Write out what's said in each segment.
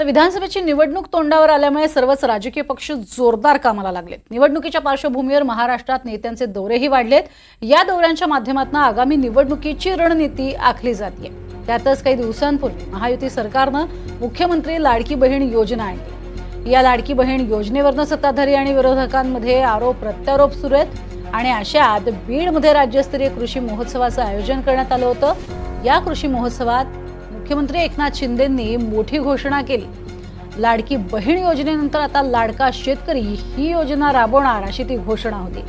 तर विधानसभेची निवडणूक तोंडावर आल्यामुळे सर्वच राजकीय पक्ष जोरदार कामाला लागलेत. निवडणुकीच्या पार्श्वभूमीवर महाराष्ट्रात नेत्यांचे दौरेही वाढलेत. या दौऱ्यांच्या माध्यमातून आगामी निवडणुकीची रणनीती आखली जाते त्यातच काही दिवसांपूर्वी महायुती सरकारनं मुख्यमंत्री लाडकी बहीण योजना आणली. या लाडकी बहीण योजनेवरनं सत्ताधारी आणि विरोधकांमध्ये आरोप प्रत्यारोप सुरू आहेत आणि अशात बीडमध्ये राज्यस्तरीय कृषी महोत्सवाचं आयोजन करण्यात आलं होतं. या कृषी महोत्सवात मुख्यमंत्री एकनाथ शिंदेंनी मोठी घोषणा केली. लाडकी बहीण योजनेनंतर आता लाडका शेतकरी ही योजना राबवणार अशी ती घोषणा होती.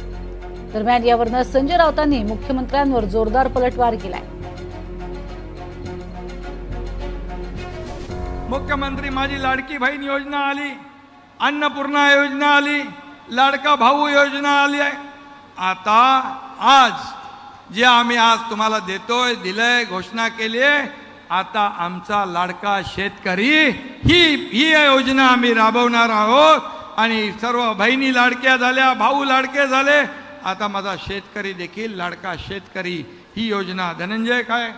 दरम्यान यावरनं संजय राऊतांनी मुख्यमंत्र्यांवर जोरदार पलटवार केलाय. मुख्यमंत्री माझी लाडकी बहीण योजना आली अन्नपूर्णा योजना आली लाडका भाऊ योजना आली आहे. आता आज जे आम्ही आज तुम्हाला देतोय दिलंय घोषणा केली आहे आता आमचा लाडका शेतकरी ही ही योजना आम्ही राबवणार आहोत. आणि सर्व बहिणी लाडक्या झाल्या भाऊ लाडके झाले. आता माझा शेतकरी देखील लाडका शेतकरी ही योजना धनंजय काय?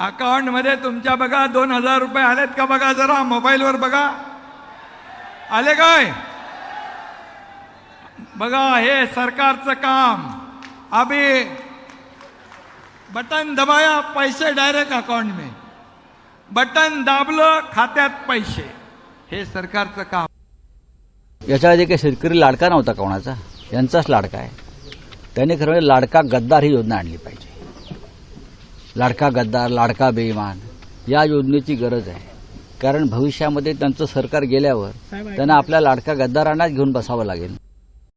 अकाउंटमध्ये तुमच्या बघा दोन हजार रुपये आलेत का बघा जरा मोबाईलवर बघा. आले काय? बघा हे सरकारचं काम. आम्ही बटन दबाया पैसे डायरेक्ट अकाउंट में. बटन दाबलं खात्यात पैसे. हे सरकारचं काम. याच्या आधी काही शेतकरी लाडका नव्हता कोणाचा? यांचाच लाडका आहे. त्यांनी खरं म्हणजे लाडका गद्दार ही योजना आणली पाहिजे. लाडका गद्दार लाडका बेईमान या योजनेची गरज आहे. कारण भविष्यामध्ये त्यांचं सरकार गेल्यावर त्यांना आपल्या लाडका गद्दारांनाच घेऊन बसावं लागेल.